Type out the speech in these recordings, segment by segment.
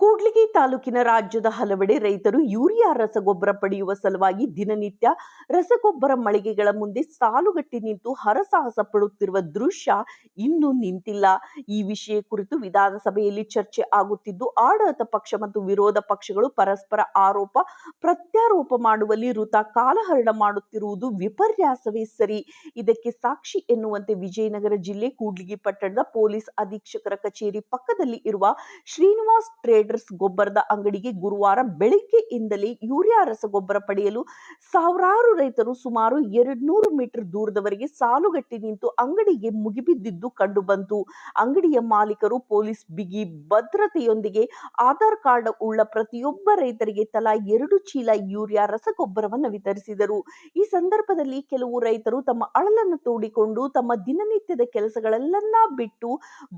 ಕೂಡ್ಲಿಗಿ ತಾಲೂಕಿನ ರಾಜ್ಯದ ಹಲವೆಡೆ ರೈತರು ಯೂರಿಯಾ ರಸಗೊಬ್ಬರ ಪಡೆಯುವ ಸಲುವಾಗಿ ದಿನನಿತ್ಯ ರಸಗೊಬ್ಬರ ಮಳಿಗೆಗಳ ಮುಂದೆ ಸಾಲುಗಟ್ಟಿ ನಿಂತು ಹರಸಾಹಸ ಪಡುತ್ತಿರುವ ದೃಶ್ಯ ಇನ್ನೂ ನಿಂತಿಲ್ಲ. ಈ ವಿಷಯ ಕುರಿತು ವಿಧಾನಸಭೆಯಲ್ಲಿ ಚರ್ಚೆ ಆಗುತ್ತಿದ್ದು, ಆಡಳಿತ ಪಕ್ಷ ಮತ್ತು ವಿರೋಧ ಪಕ್ಷಗಳು ಪರಸ್ಪರ ಆರೋಪ, ಪ್ರತ್ಯಾರೋಪ ಮಾಡುವಲ್ಲಿ ವೃತ ಕಾಲಹರಣ ಮಾಡುತ್ತಿರುವುದು ವಿಪರ್ಯಾಸವೇ ಸರಿ. ಇದಕ್ಕೆ ಸಾಕ್ಷಿ ಎನ್ನುವಂತೆ ವಿಜಯನಗರ ಜಿಲ್ಲೆ ಕೂಡ್ಲಿಗಿ ಪಟ್ಟಣದ ಪೊಲೀಸ್ ಅಧೀಕ್ಷಕರ ಕಚೇರಿ ಪಕ್ಕದಲ್ಲಿ ಇರುವ ಶ್ರೀನಿವಾಸ್ ಟ್ರೇಡರ್ಸ್ ಗೊಬ್ಬರದ ಅಂಗಡಿಗೆ ಗುರುವಾರ ಬೆಳಿಗ್ಗೆಯಿಂದಲೇ ಯೂರಿಯಾ ರಸಗೊಬ್ಬರ ಪಡೆಯಲು ಸಾವಿರಾರು ರೈತರು ಸುಮಾರು ಎರಡ್ನೂರು ಮೀಟರ್ ದೂರದವರೆಗೆ ಸಾಲುಗಟ್ಟಿ ನಿಂತು ಅಂಗಡಿಗೆ ಮುಗಿಬಿದ್ದಿದ್ದು ಕಂಡುಬಂತು. ಅಂಗಡಿಯ ಮಾಲೀಕರು, ಪೊಲೀಸ್ ಬಿಗಿ ಭದ್ರತೆಯೊಂದಿಗೆ ಆಧಾರ್ ಕಾರ್ಡ್ ಉಳ್ಳ ಪ್ರತಿಯೊಬ್ಬ ರೈತರಿಗೆ ತಲಾ ಎರಡು ಚೀಲ ಯೂರಿಯಾ ರಸಗೊಬ್ಬರವನ್ನು ವಿತರಿಸಿದರು. ಈ ಸಂದರ್ಭದಲ್ಲಿ ಕೆಲವು ರೈತರು ತಮ್ಮ ಅಳಲನ್ನು ತೋಡಿಕೊಂಡು ತಮ್ಮ ದಿನನಿತ್ಯದ ಕೆಲಸಗಳೆಲ್ಲ ಬಿಟ್ಟು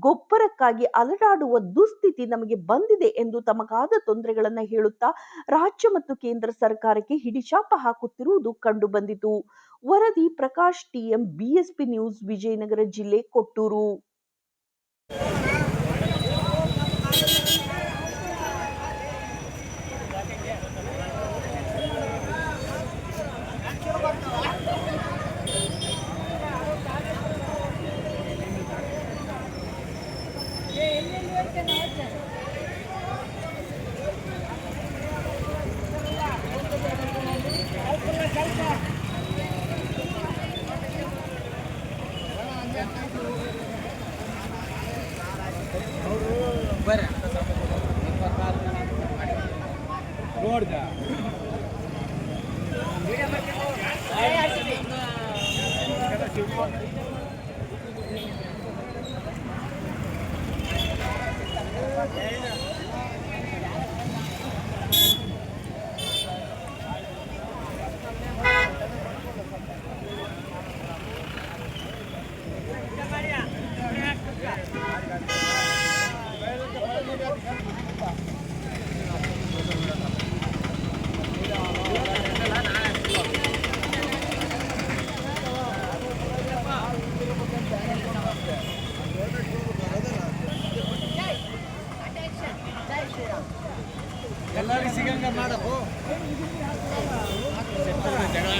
ಗೊಬ್ಬರಕ್ಕಾಗಿ ಅಲಡಾಡುವ ದುಸ್ಥಿತಿ ನಮಗೆ ಬಂದಿದೆ ಎಂದು ತಮಗಾದ ತೊಂದರೆಗಳನ್ನು ಹೇಳುತ್ತಾ ರಾಜ್ಯ ಮತ್ತು ಕೇಂದ್ರ ಸರ್ಕಾರಕ್ಕೆ ಹಿಡಿಶಾಪ ಹಾಕುತ್ತಿರುವುದು ಕಂಡುಬಂದಿತು. ವರದಿ Prakash, TM, BSP news, Vijayanagara ಜಿಲ್ಲೆ, ಕೊಟ್ಟೂರು. ಬರ್ರಿ ನೋಡ್ದ ಎಲ್ಲರಿಗೆ ಸಿಗಂಗ ಮಾಡಪ್ಪು. ಜಗಳ